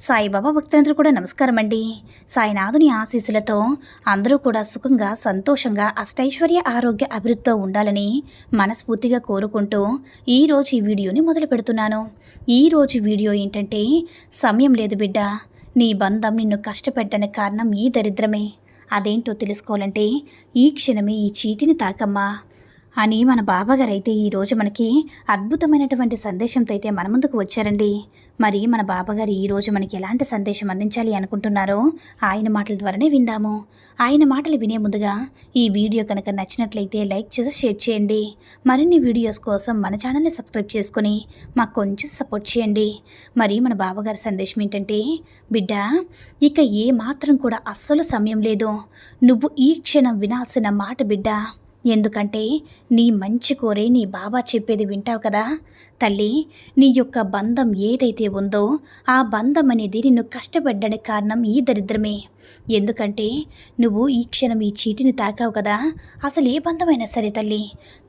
సాయిబాబా భక్తులందరూ కూడా నమస్కారం అండి సాయినాథుని ఆశీస్సులతో అందరూ కూడా సుఖంగా సంతోషంగా అష్టైశ్వర్య ఆరోగ్య అభివృద్ధితో ఉండాలని మనస్ఫూర్తిగా కోరుకుంటూ ఈరోజు ఈ వీడియోని మొదలు పెడుతున్నాను. ఈరోజు వీడియో ఏంటంటే సమయం లేదు బిడ్డ నీ బంధం నిన్ను కష్టపెట్టడానికి కారణం ఈ దరిద్రమే. అదేంటో తెలుసుకోవాలంటే ఈ క్షణమే ఈ చీటిని తాకమ్మా అని మన బాబాగారు అయితే ఈరోజు మనకి అద్భుతమైనటువంటి సందేశంతో అయితే మన ముందుకు వచ్చారండి. మరి మన బాబాగారు ఈరోజు మనకి ఎలాంటి సందేశం అందించాలి అనుకుంటున్నారో ఆయన మాటల ద్వారానే విందాము. ఆయన మాటలు వినే ముందుగా ఈ వీడియో కనుక నచ్చినట్లయితే లైక్ చేసి షేర్ చేయండి. మరిన్ని వీడియోస్ కోసం మన ఛానల్ని సబ్స్క్రైబ్ చేసుకొని మాకు కొంచెం సపోర్ట్ చేయండి. మరి మన బాబాగారి సందేశం ఏంటంటే బిడ్డ ఇక ఏ మాత్రం కూడా అస్సలు సమయం లేదు. నువ్వు ఈ క్షణం వినాల్సిన మాట బిడ్డ. ఎందుకంటే నీ మంచి కోరే నీ బాబా చెప్పేది వింటావు కదా. తల్లి నీ యొక్క బంధం ఏదైతే ఉందో ఆ బంధం అనేది నిన్ను కష్టపడ్డానికి కారణం ఈ దరిద్రమే. ఎందుకంటే నువ్వు ఈ క్షణం ఈ చీటిని తాకావు కదా. అసలు ఏ బంధమైనా సరే తల్లి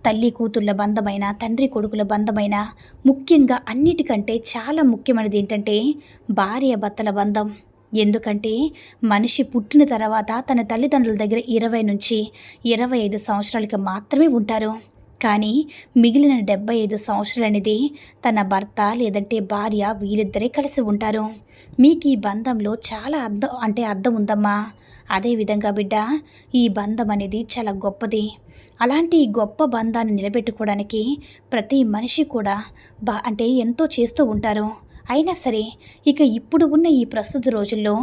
తల్లి కూతుళ్ళ బంధమైన తండ్రి కొడుకుల బంధమైన ముఖ్యంగా అన్నిటికంటే చాలా ముఖ్యమైనది ఏంటంటే భార్య భర్తల బంధం. ఎందుకంటే మనిషి పుట్టిన తర్వాత తన తల్లిదండ్రుల దగ్గర ఇరవై నుంచి ఇరవై ఐదు సంవత్సరాలకి మాత్రమే ఉంటారు. కానీ మిగిలిన డెబ్బై ఐదు సంవత్సరాలు అనేది తన భర్త లేదంటే భార్య వీళ్ళిద్దరే కలిసి ఉంటారు. మీకు ఈ బంధంలో చాలా అర్థం అంటే అర్థం ఉందమ్మా. అదేవిధంగా బిడ్డ ఈ బంధం అనేది చాలా గొప్పది. అలాంటి ఈ గొప్ప బంధాన్ని నిలబెట్టుకోవడానికి ప్రతి మనిషి కూడా బా అంటే ఎంతో చేస్తూ ఉంటారు. అయినా సరే ఇక ఇప్పుడు ఉన్న ఈ ప్రస్తుత రోజుల్లో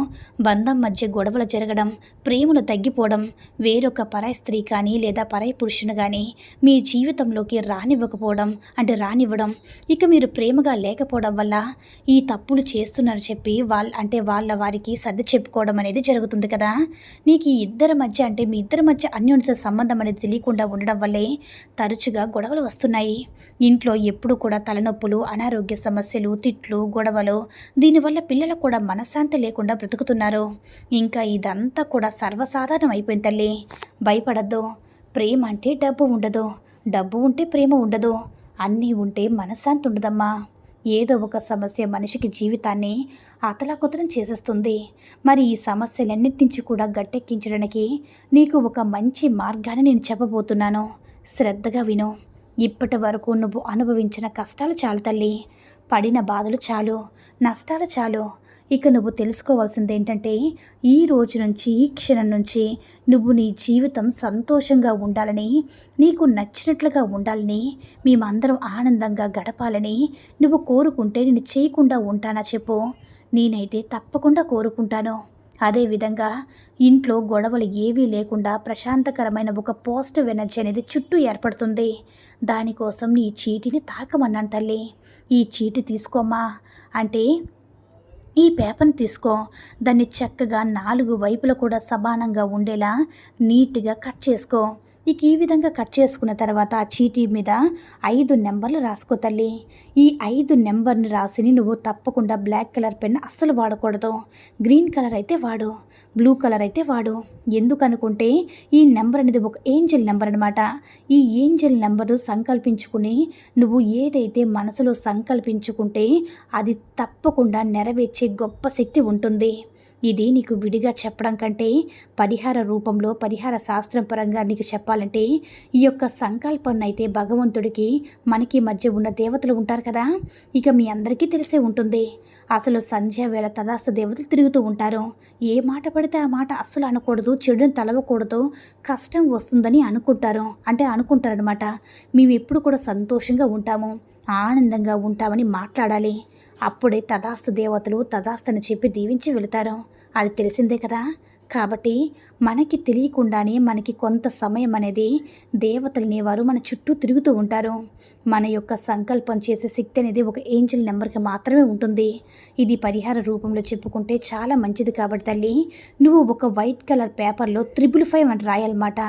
బంధం మధ్య గొడవలు జరగడం ప్రేమలు తగ్గిపోవడం వేరొక పరాయి స్త్రీ కానీ లేదా పరాయి పురుషుని కానీ మీ జీవితంలోకి రానివ్వకపోవడం అంటే రానివ్వడం ఇక మీరు ప్రేమగా లేకపోవడం వల్ల ఈ తప్పులు చేస్తున్నారు చెప్పి వాళ్ళ అంటే వాళ్ళ వారికి సర్ది చెప్పుకోవడం అనేది జరుగుతుంది కదా. నీకు ఈ ఇద్దరి మధ్య అంటే మీ ఇద్దరి మధ్య అన్యోన్యత సంబంధం అనేది తెలియకుండా ఉండడం వల్లే తరచుగా గొడవలు వస్తున్నాయి. ఇంట్లో ఎప్పుడు కూడా తలనొప్పులు అనారోగ్య సమస్యలు తిట్లు గొడవలు దీనివల్ల పిల్లలకు కూడా మనశ్శాంతి లేకుండా బ్రతుకుతున్నారు. ఇంకా ఇదంతా కూడా సర్వసాధారణం అయిపోయింది తల్లి. భయపడద్దు. ప్రేమ అంటే డబ్బు ఉండదు. డబ్బు ఉంటే ప్రేమ ఉండదు. అన్నీ ఉంటే మనశ్శాంతి ఉండదమ్మా. ఏదో ఒక సమస్య మనిషికి జీవితాన్ని అతలాకుతలం చేసేస్తుంది. మరి ఈ సమస్యలన్నిటి నుంచి కూడా గట్టెక్కించడానికి నీకు ఒక మంచి మార్గాన్ని నేను చెప్పబోతున్నాను. శ్రద్ధగా విను. ఇప్పటి వరకు నువ్వు అనుభవించిన కష్టాలు చాలు తల్లి. పడిన బాధలు చాలు నష్టాలు చాలు. ఇక నువ్వు తెలుసుకోవాల్సింది ఏంటంటే ఈ రోజు నుంచి ఈ క్షణం నుంచి నువ్వు నీ జీవితం సంతోషంగా ఉండాలని నీకు నచ్చినట్లుగా ఉండాలని మేమందరం ఆనందంగా గడపాలని నువ్వు కోరుకుంటే నేను చేయకుండా ఉంటానా చెప్పు. నేనైతే తప్పకుండా కోరుకుంటాను. అదేవిధంగా ఇంట్లో గొడవలు ఏవీ లేకుండా ప్రశాంతకరమైన ఒక పాజిటివ్ ఎనర్జీ అనేది చుట్టూ ఏర్పడుతుంది. దానికోసం నీ చీటిని తాకమన్నాను తల్లి. ఈ చీటి తీసుకోమ్మా. అంటే ఈ పేపర్ని తీసుకో. దాన్ని చక్కగా నాలుగు వైపులా కూడా సమానంగా ఉండేలా నీట్గా కట్ చేసుకో. ఇక ఈ విధంగా కట్ చేసుకున్న తర్వాత ఆ చీటీ మీద ఐదు నెంబర్లు రాసుకో తల్లి. ఈ ఐదు నెంబర్ని రాసిని నువ్వు తప్పకుండా బ్లాక్ కలర్ పెన్ అస్సలు వాడకూడదు. గ్రీన్ కలర్ అయితే వాడు బ్లూ కలర్ అయితే వాడు. ఎందుకనుకుంటే ఈ నెంబర్ అనేది ఒక ఏంజల్ నెంబర్ అనమాట ఈ ఏంజల్ నెంబరు సంకల్పించుకుని నువ్వు ఏదైతే మనసులో సంకల్పించుకుంటే అది తప్పకుండా నెరవేర్చే గొప్ప శక్తి ఉంటుంది. ఇది నీకు విడిగా చెప్పడం కంటే పరిహార రూపంలో పరిహార శాస్త్రం పరంగా నీకు చెప్పాలంటే ఈ యొక్క సంకల్పన్నైతే అయితే భగవంతుడికి మనకి మధ్య ఉన్న దేవతలు ఉంటారు కదా? ఇక మీ అందరికీ తెలిసే ఉంటుంది. అసలు సంధ్య వేళ తదాస్త దేవతలు తిరుగుతూ ఉంటారు. ఏ మాట పడితే ఆ మాట అస్సలు అనకూడదు చెడుని తలవకూడదు కష్టం వస్తుందని అనుకుంటారు. అంటే అనుకుంటారనమాట మేము ఎప్పుడు కూడా సంతోషంగా ఉంటాము ఆనందంగా ఉంటామని మాట్లాడాలి. అప్పుడే తదాస్తు దేవతలు తదాస్తని చెప్పి దీవించి వెళతారు. అది తెలిసిందే కదా. కాబట్టి మనకి తెలియకుండానే మనకి కొంత సమయం అనేది దేవతలని వారు మన చుట్టూ తిరుగుతూ ఉంటారు. మన యొక్క సంకల్పం చేసే శక్తి అనేది ఒక ఏంజల్ నెంబర్కి మాత్రమే ఉంటుంది. ఇది పరిహార రూపంలో చెప్పుకుంటే చాలా మంచిది కాబట్టి తల్లి నువ్వు ఒక వైట్ కలర్ పేపర్లో త్రిబుల్ ఫైవ్ అని రాయాలన్నమాట.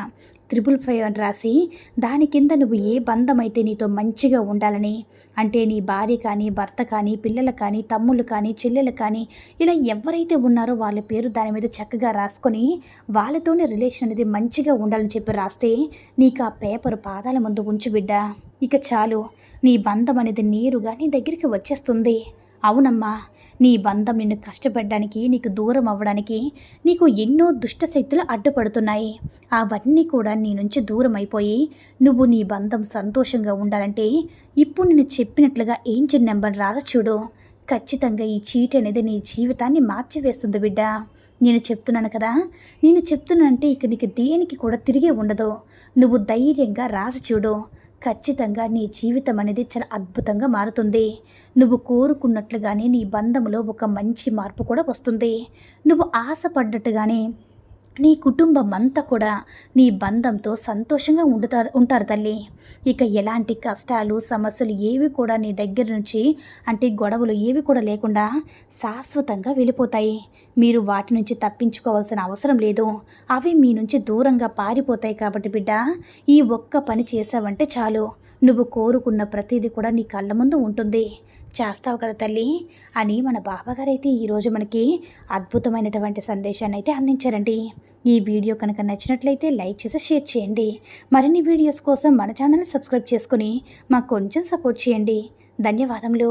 త్రిపుల్ ఫైవ్ అని రాసి దాని కింద నువ్వు ఏ బంధం అయితే నీతో మంచిగా ఉండాలని అంటే నీ భార్య కానీ భర్త కానీ పిల్లలు కానీ తమ్ముళ్ళు కానీ చెల్లెలు కానీ ఇలా ఎవరైతే ఉన్నారో వాళ్ళ పేరు దాని మీద చక్కగా రాసుకొని వాళ్ళతోనే రిలేషన్ అనేది మంచిగా ఉండాలని చెప్పి రాస్తే నీకు ఆ పేపర్ పాదాల ముందు ఉంచు బిడ్డ. ఇక చాలు. నీ బంధం అనేది నేరుగా నీ దగ్గరికి వచ్చేస్తుంది. అవునమ్మా. నీ బంధం నిన్ను కష్టపడడానికి నీకు దూరం అవ్వడానికి నీకు ఎన్నో దుష్ట శక్తులు అడ్డుపడుతున్నాయి. అవన్నీ కూడా నీ నుంచి దూరం అయిపోయి నువ్వు నీ బంధం సంతోషంగా ఉండాలంటే ఇప్పుడు నేను చెప్పినట్లుగా ఏంజిన్ నెంబర్ రాసి చూడు. ఖచ్చితంగా ఈ చీట్ అనేది నీ జీవితాన్ని మార్చివేస్తుంది బిడ్డ. నేను చెప్తున్నాను కదా నేను చెప్తున్నానంటే ఇక నీకు దేనికి కూడా తిరిగి ఉండదు. నువ్వు ధైర్యంగా రాసి చూడు. ఖచ్చితంగా నీ జీవితం అనేది చాలా అద్భుతంగా మారుతుంది. నువ్వు కోరుకున్నట్లుగానే నీ బంధంలో ఒక మంచి మార్పు కూడా వస్తుంది. నువ్వు ఆశపడ్డట్టుగానే నీ కుటుంబం అంతా కూడా నీ బంధంతో సంతోషంగా ఉండుతారు ఉంటారు తల్లి. ఇక ఎలాంటి కష్టాలు సమస్యలు ఏవి కూడా నీ దగ్గర నుంచి అంటే గొడవలు ఏవి కూడా లేకుండా శాశ్వతంగా వెళ్ళిపోతాయి. మీరు వాటి నుంచి తప్పించుకోవాల్సిన అవసరం లేదు. అవి మీ నుంచి దూరంగా పారిపోతాయి కాబట్టి బిడ్డ ఈ ఒక్క పని చేసావంటే చాలు. నువ్వు కోరుకున్న ప్రతిదీ కూడా నీ కళ్ళ ముందు ఉంటుంది. చేస్తావు కదా తల్లి అని మన బాబాగారు అయితే ఈరోజు మనకి అద్భుతమైనటువంటి సందేశాన్ని అయితే అందించారండి. ఈ వీడియో కనుక నచ్చినట్లయితే లైక్ చేసి షేర్ చేయండి. మరిన్ని వీడియోస్ కోసం మన ఛానల్ని సబ్స్క్రైబ్ చేసుకుని మాకు కొంచెం సపోర్ట్ చేయండి. ధన్యవాదములు.